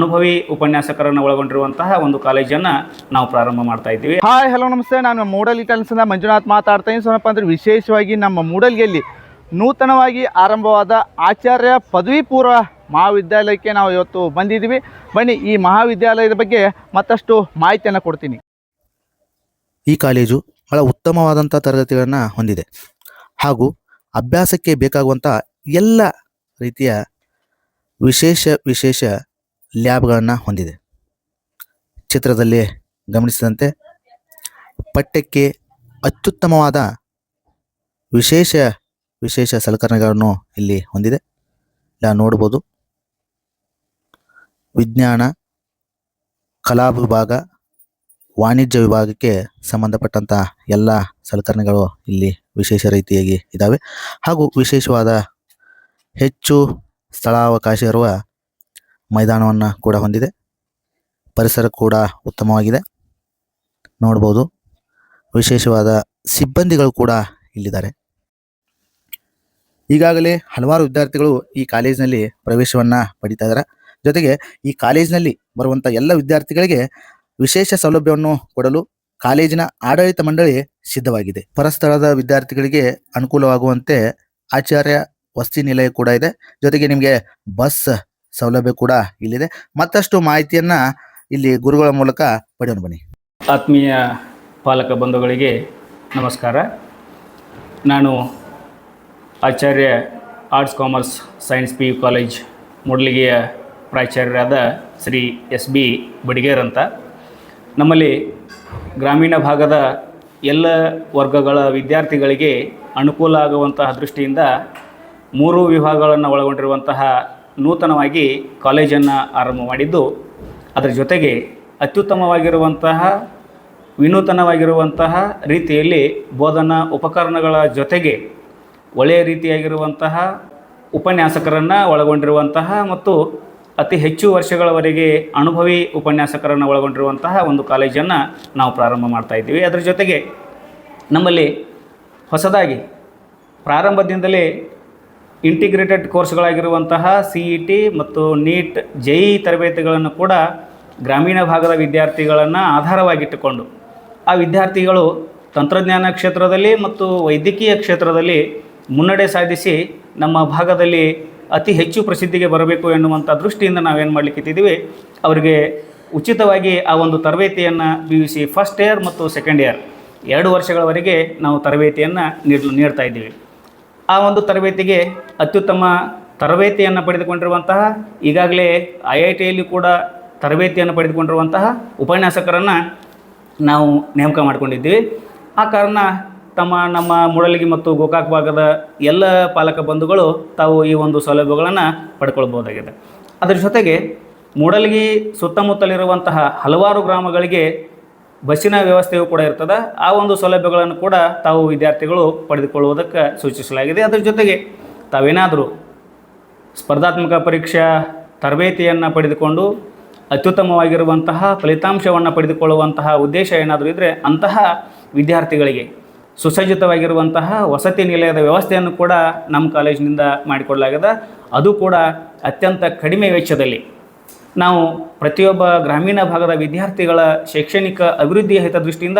ಅನುಭವಿ ಉಪನ್ಯಾಸಕರನ್ನು ಒಳಗೊಂಡಿರುವಂತಹ ಒಂದು ಕಾಲೇಜನ್ನು ನಾವು ಪ್ರಾರಂಭ ಮಾಡ್ತಾ ಇದ್ದೀವಿ. ಹಾಯ್ ಹಲೋ ನಮಸ್ತೆ. ನಾನು ಮೂಡಲ್ ಕೆಲಸದಿಂದ ಮಂಜುನಾಥ್ ಮಾತಾಡ್ತಾ ಇದ್ದೀನಿ. ಏನಪ್ಪ ಅಂದ್ರೆ ವಿಶೇಷವಾಗಿ ನಮ್ಮ ಮೂಡಲ್ಗೆಯಲ್ಲಿ ನೂತನವಾಗಿ ಆರಂಭವಾದ ಆಚಾರ್ಯ ಪದವಿ ಪೂರ್ವ ಮಹಾವಿದ್ಯಾಲಯಕ್ಕೆ ನಾವು ಇವತ್ತು ಬಂದಿದ್ದೀವಿ. ಬನ್ನಿ ಈ ಮಹಾವಿದ್ಯಾಲಯದ ಬಗ್ಗೆ ಮತ್ತಷ್ಟು ಮಾಹಿತಿಯನ್ನು ಕೊಡ್ತೀನಿ. ಈ ಕಾಲೇಜು ಬಹಳ ಉತ್ತಮವಾದಂಥ ತರಗತಿಗಳನ್ನು ಹೊಂದಿದೆ. ಹಾಗೂ ಅಭ್ಯಾಸಕ್ಕೆ ಬೇಕಾಗುವಂಥ ಎಲ್ಲ ರೀತಿಯ ವಿಶೇಷ ವಿಶೇಷ ಲ್ಯಾಬ್ಗಳನ್ನು ಹೊಂದಿದೆ. ಚಿತ್ರದಲ್ಲಿ ಗಮನಿಸಿದಂತೆ ಪಠ್ಯಕ್ಕೆ ಅತ್ಯುತ್ತಮವಾದ ವಿಶೇಷ ವಿಶೇಷ ಸಲಕರಣೆಗಳನ್ನು ಇಲ್ಲಿ ಹೊಂದಿದೆ. ಇಲ್ಲ ನೋಡ್ಬೋದು ವಿಜ್ಞಾನ, ಕಲಾ ವಿಭಾಗ, ವಾಣಿಜ್ಯ ವಿಭಾಗಕ್ಕೆ ಸಂಬಂಧಪಟ್ಟಂಥ ಎಲ್ಲ ಸಲಕರಣೆಗಳು ಇಲ್ಲಿ ವಿಶೇಷ ರೀತಿಯಾಗಿ ಇದ್ದಾವೆ ಹಾಗೂ ವಿಶೇಷವಾದ ಹೆಚ್ಚು ಸ್ಥಳಾವಕಾಶ ಇರುವ ಮೈದಾನವನ್ನು ಕೂಡ ಹೊಂದಿದೆ. ಪರಿಸರ ಕೂಡ ಉತ್ತಮವಾಗಿದೆ. ನೋಡ್ಬೋದು. ವಿಶೇಷವಾದ ಸಿಬ್ಬಂದಿಗಳು ಕೂಡ ಇಲ್ಲಿದ್ದಾರೆ. ಈಗಾಗಲೇ ಹಲವಾರು ವಿದ್ಯಾರ್ಥಿಗಳು ಈ ಕಾಲೇಜಿನಲ್ಲಿ ಪ್ರವೇಶವನ್ನು ಪಡಿತಾ ಇದ್ದಾರೆ. ಜೊತೆಗೆ ಈ ಕಾಲೇಜಿನಲ್ಲಿ ಬರುವಂಥ ಎಲ್ಲ ವಿದ್ಯಾರ್ಥಿಗಳಿಗೆ ವಿಶೇಷ ಸೌಲಭ್ಯವನ್ನು ಕೊಡಲು ಕಾಲೇಜಿನ ಆಡಳಿತ ಮಂಡಳಿ ಸಿದ್ಧವಾಗಿದೆ. ಪರಸ್ಥಳದ ವಿದ್ಯಾರ್ಥಿಗಳಿಗೆ ಅನುಕೂಲವಾಗುವಂತೆ ಆಚಾರ್ಯ ವಸತಿ ನಿಲಯ ಕೂಡ ಇದೆ. ಜೊತೆಗೆ ನಿಮಗೆ ಬಸ್ ಸೌಲಭ್ಯ ಕೂಡ ಇಲ್ಲಿದೆ. ಮತ್ತಷ್ಟು ಮಾಹಿತಿಯನ್ನ ಇಲ್ಲಿ ಗುರುಗಳ ಮೂಲಕ ಪಡೆಯೋಣ ಬನ್ನಿ. ಆತ್ಮೀಯ ಪಾಲಕ ಬಂಧುಗಳಿಗೆ ನಮಸ್ಕಾರ. ನಾನು Acharya arts commerce science P college ಮೂಡಲಿಗೆಯ ಪ್ರಾಚಾರ್ಯರಾದ ಶ್ರೀ ಎಸ್ ಬಿ ಬಡಿಗೇರ್ ಅಂತ. ನಮ್ಮಲ್ಲಿ ಗ್ರಾಮೀಣ ಭಾಗದ ಎಲ್ಲ ವರ್ಗಗಳ ವಿದ್ಯಾರ್ಥಿಗಳಿಗೆ ಅನುಕೂಲ ಆಗುವಂತಹ ದೃಷ್ಟಿಯಿಂದ ಮೂರು ವಿಭಾಗಗಳನ್ನು ಒಳಗೊಂಡಿರುವಂತಹ ನೂತನವಾಗಿ ಕಾಲೇಜನ್ನು ಆರಂಭ ಮಾಡಿದ್ದು, ಅದರ ಜೊತೆಗೆ ಅತ್ಯುತ್ತಮವಾಗಿರುವಂತಹ, ವಿನೂತನವಾಗಿರುವಂತಹ ರೀತಿಯಲ್ಲಿ ಬೋಧನಾ ಉಪಕರಣಗಳ ಜೊತೆಗೆ ಒಳ್ಳೆಯ ರೀತಿಯಾಗಿರುವಂತಹ ಉಪನ್ಯಾಸಕರನ್ನು ಒಳಗೊಂಡಿರುವಂತಹ ಮತ್ತು ಅತಿ ಹೆಚ್ಚು ವರ್ಷಗಳವರೆಗೆ ಅನುಭವಿ ಉಪನ್ಯಾಸಕರನ್ನು ಒಳಗೊಂಡಿರುವಂತಹ ಒಂದು ಕಾಲೇಜನ್ನು ನಾವು ಪ್ರಾರಂಭ ಮಾಡ್ತಾ ಇದ್ದೀವಿ. ಅದರ ಜೊತೆಗೆ ನಮ್ಮಲ್ಲಿ ಹೊಸದಾಗಿ ಪ್ರಾರಂಭದಿಂದಲೇ ಇಂಟಿಗ್ರೇಟೆಡ್ ಕೋರ್ಸ್ಗಳಾಗಿರುವಂತಹ ಸಿ ಇ ಟಿ ಮತ್ತು ನೀಟ್ ಜೆ ಇ ತರಬೇತಿಗಳನ್ನು ಕೂಡ ಗ್ರಾಮೀಣ ಭಾಗದ ವಿದ್ಯಾರ್ಥಿಗಳನ್ನು ಆಧಾರವಾಗಿಟ್ಟುಕೊಂಡು ಆ ವಿದ್ಯಾರ್ಥಿಗಳು ತಂತ್ರಜ್ಞಾನ ಕ್ಷೇತ್ರದಲ್ಲಿ ಮತ್ತು ವೈದ್ಯಕೀಯ ಕ್ಷೇತ್ರದಲ್ಲಿ ಮುನ್ನಡೆ ಸಾಧಿಸಿ ನಮ್ಮ ಭಾಗದಲ್ಲಿ ಅತಿ ಹೆಚ್ಚು ಪ್ರಸಿದ್ಧಿಗೆ ಬರಬೇಕು ಎನ್ನುವಂಥ ದೃಷ್ಟಿಯಿಂದ ನಾವೇನು ಮಾಡಲಿಕ್ಕಿದ್ದೀವಿ, ಅವರಿಗೆ ಉಚಿತವಾಗಿ ಆ ಒಂದು ತರಬೇತಿಯನ್ನು P U C first year ಮತ್ತು ಸೆಕೆಂಡ್ ಇಯರ್ ಎರಡು ವರ್ಷಗಳವರೆಗೆ ನಾವು ತರಬೇತಿಯನ್ನು ನೀಡ್ ನೀಡ್ತಾ ಇದ್ದೀವಿ. ಆ ಒಂದು ತರಬೇತಿಗೆ ಅತ್ಯುತ್ತಮ ತರಬೇತಿಯನ್ನು ಪಡೆದುಕೊಂಡಿರುವಂತಹ, ಈಗಾಗಲೇ ಐ ಐ ಟಿಯಲ್ಲಿ ಕೂಡ ತರಬೇತಿಯನ್ನು ಪಡೆದುಕೊಂಡಿರುವಂತಹ ಉಪನ್ಯಾಸಕರನ್ನು ನಾವು ನೇಮಕ ಮಾಡಿಕೊಂಡಿದ್ದೀವಿ. ಆ ಕಾರಣ ತಮ್ಮ, ನಮ್ಮ ಮೂಡಲಗಿ ಮತ್ತು ಗೋಕಾಕ್ ಭಾಗದ ಎಲ್ಲ ಪಾಲಕ ಬಂಧುಗಳು ತಾವು ಈ ಒಂದು ಸೌಲಭ್ಯಗಳನ್ನು ಪಡ್ಕೊಳ್ಬೋದಾಗಿದೆ ಅದರ ಜೊತೆಗೆ ಮೂಡಲಗಿ ಸುತ್ತಮುತ್ತಲಿರುವಂತಹ ಹಲವಾರು ಗ್ರಾಮಗಳಿಗೆ ಬಸ್ಸಿನ ವ್ಯವಸ್ಥೆಯು ಕೂಡ ಇರ್ತದೆ. ಆ ಒಂದು ಸೌಲಭ್ಯಗಳನ್ನು ಕೂಡ ತಾವು ವಿದ್ಯಾರ್ಥಿಗಳು ಪಡೆದುಕೊಳ್ಳುವುದಕ್ಕೆ ಸೂಚಿಸಲಾಗಿದೆ. ಅದರ ಜೊತೆಗೆ ತಾವೇನಾದರೂ ಸ್ಪರ್ಧಾತ್ಮಕ ಪರೀಕ್ಷಾ ತರಬೇತಿಯನ್ನು ಪಡೆದುಕೊಂಡು ಅತ್ಯುತ್ತಮವಾಗಿರುವಂತಹ ಫಲಿತಾಂಶವನ್ನು ಪಡೆದುಕೊಳ್ಳುವಂತಹ ಉದ್ದೇಶ ಏನಾದರೂ ಇದ್ದರೆ ಅಂತಹ ವಿದ್ಯಾರ್ಥಿಗಳಿಗೆ ಸುಸಜ್ಜಿತವಾಗಿರುವಂತಹ ವಸತಿ ನಿಲಯದ ವ್ಯವಸ್ಥೆಯನ್ನು ಕೂಡ ನಮ್ಮ ಕಾಲೇಜಿನಿಂದ ಮಾಡಿಕೊಡಲಾಗಿದೆ. ಅದು ಕೂಡ ಅತ್ಯಂತ ಕಡಿಮೆ ವೆಚ್ಚದಲ್ಲಿ ನಾವು ಪ್ರತಿಯೊಬ್ಬ ಗ್ರಾಮೀಣ ಭಾಗದ ವಿದ್ಯಾರ್ಥಿಗಳ ಶೈಕ್ಷಣಿಕ ಅಭಿವೃದ್ಧಿಯ ಹಿತದೃಷ್ಟಿಯಿಂದ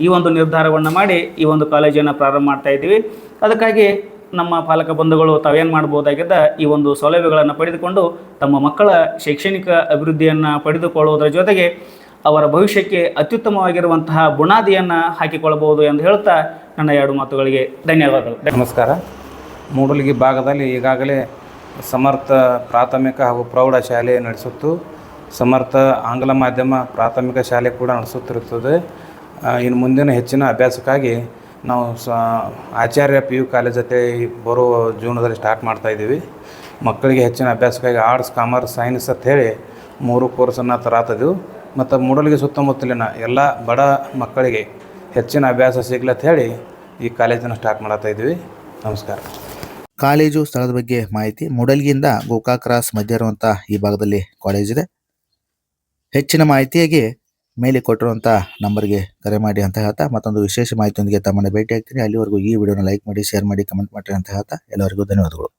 ಈ ಒಂದು ನಿರ್ಧಾರವನ್ನು ಮಾಡಿ ಈ ಒಂದು ಕಾಲೇಜನ್ನು ಪ್ರಾರಂಭ ಮಾಡ್ತಾ ಇದ್ದೀವಿ. ಅದಕ್ಕಾಗಿ ನಮ್ಮ ಪಾಲಕ ಬಂಧುಗಳು ತಾವೇನು ಮಾಡ್ಬೋದಾಗಿದ್ದ ಈ ಒಂದು ಸೌಲಭ್ಯಗಳನ್ನು ಪಡೆದುಕೊಂಡು ತಮ್ಮ ಮಕ್ಕಳ ಶೈಕ್ಷಣಿಕ ಅಭಿವೃದ್ಧಿಯನ್ನು ಪಡೆದುಕೊಳ್ಳುವುದರ ಜೊತೆಗೆ ಅವರ ಭವಿಷ್ಯಕ್ಕೆ ಅತ್ಯುತ್ತಮವಾಗಿರುವಂತಹ ಬುನಾದಿಯನ್ನು ಹಾಕಿಕೊಳ್ಳಬಹುದು ಎಂದು ಹೇಳುತ್ತಾ ನನ್ನ ಎರಡು ಮಾತುಗಳಿಗೆ ಧನ್ಯವಾದಗಳು. ನಮಸ್ಕಾರ. ಮೂಡಲಗಿ ಭಾಗದಲ್ಲಿ ಈಗಾಗಲೇ ಸಮರ್ಥ ಪ್ರಾಥಮಿಕ ಹಾಗೂ ಪ್ರೌಢ ಶಾಲೆ ನಡೆಸುತ್ತು. ಸಮರ್ಥ ಆಂಗ್ಲ ಮಾಧ್ಯಮ ಪ್ರಾಥಮಿಕ ಶಾಲೆ ಕೂಡ ನಡೆಸುತ್ತಿರುತ್ತದೆ. ಇನ್ನು ಮುಂದಿನ ಹೆಚ್ಚಿನ ಅಭ್ಯಾಸಕ್ಕಾಗಿ ನಾವು ಸ, ಆಚಾರ್ಯ ಪಿ ಯು ಕಾಲೇಜ್ ಜೊತೆ ಬರುವ ಜೂನದಲ್ಲಿ ಸ್ಟಾರ್ಟ್ ಮಾಡ್ತಾ ಇದ್ದೀವಿ. ಮಕ್ಕಳಿಗೆ ಹೆಚ್ಚಿನ ಅಭ್ಯಾಸಕ್ಕಾಗಿ ಆರ್ಟ್ಸ್ ಕಾಮರ್ಸ್ ಸೈನ್ಸ್ ಅಂತ ಹೇಳಿ ಮೂರು ಕೋರ್ಸನ್ನು ತರಾತಿದ್ದೆವು ಮತ್ತು ಮೂಡಲಿಗೆ ಸುತ್ತಮುತ್ತಲಿನ ಎಲ್ಲ ಬಡ ಮಕ್ಕಳಿಗೆ ಹೆಚ್ಚಿನ ಅಭ್ಯಾಸ ಸಿಗ್ಲತ್ತ ಹೇಳಿ ಈ ಕಾಲೇಜನ್ನು ಸ್ಟಾರ್ಟ್ ಮಾಡತ್ತಾ ಇದ್ದೀವಿ. ನಮಸ್ಕಾರ. ಕಾಲೇಜು ಸ್ಥಳದ ಬಗ್ಗೆ ಮಾಹಿತಿ ಮೂಡಲ್ಗಿಯಿಂದ ಗೋಕಾ ಕ್ರಾಸ್ ಮಧ್ಯ ಇರುವಂಥ ಈ ಭಾಗದಲ್ಲಿ ಕಾಲೇಜ್ ಇದೆ. ಹೆಚ್ಚಿನ ಮಾಹಿತಿಯಾಗಿ ಮೇಲೆ ಕೊಟ್ಟಿರುವಂಥ ನಂಬರ್ಗೆ ಕರೆ ಮಾಡಿ ಅಂತ ಹೇಳ್ತಾ ಮತ್ತೊಂದು ವಿಶೇಷ ಮಾಹಿತಿಯೊಂದಿಗೆ ತಮ್ಮನ್ನು ಭೇಟಿ ಆಗ್ತೀನಿ ಅಲ್ಲಿವರೆಗೂ ಈ ವಿಡಿಯೋನ ಲೈಕ್ ಮಾಡಿ ಶೇರ್ ಮಾಡಿ ಕಮೆಂಟ್ ಮಾಡಿ ಅಂತ ಹೇಳ್ತಾ ಎಲ್ಲರಿಗೂ ಧನ್ಯವಾದಗಳು.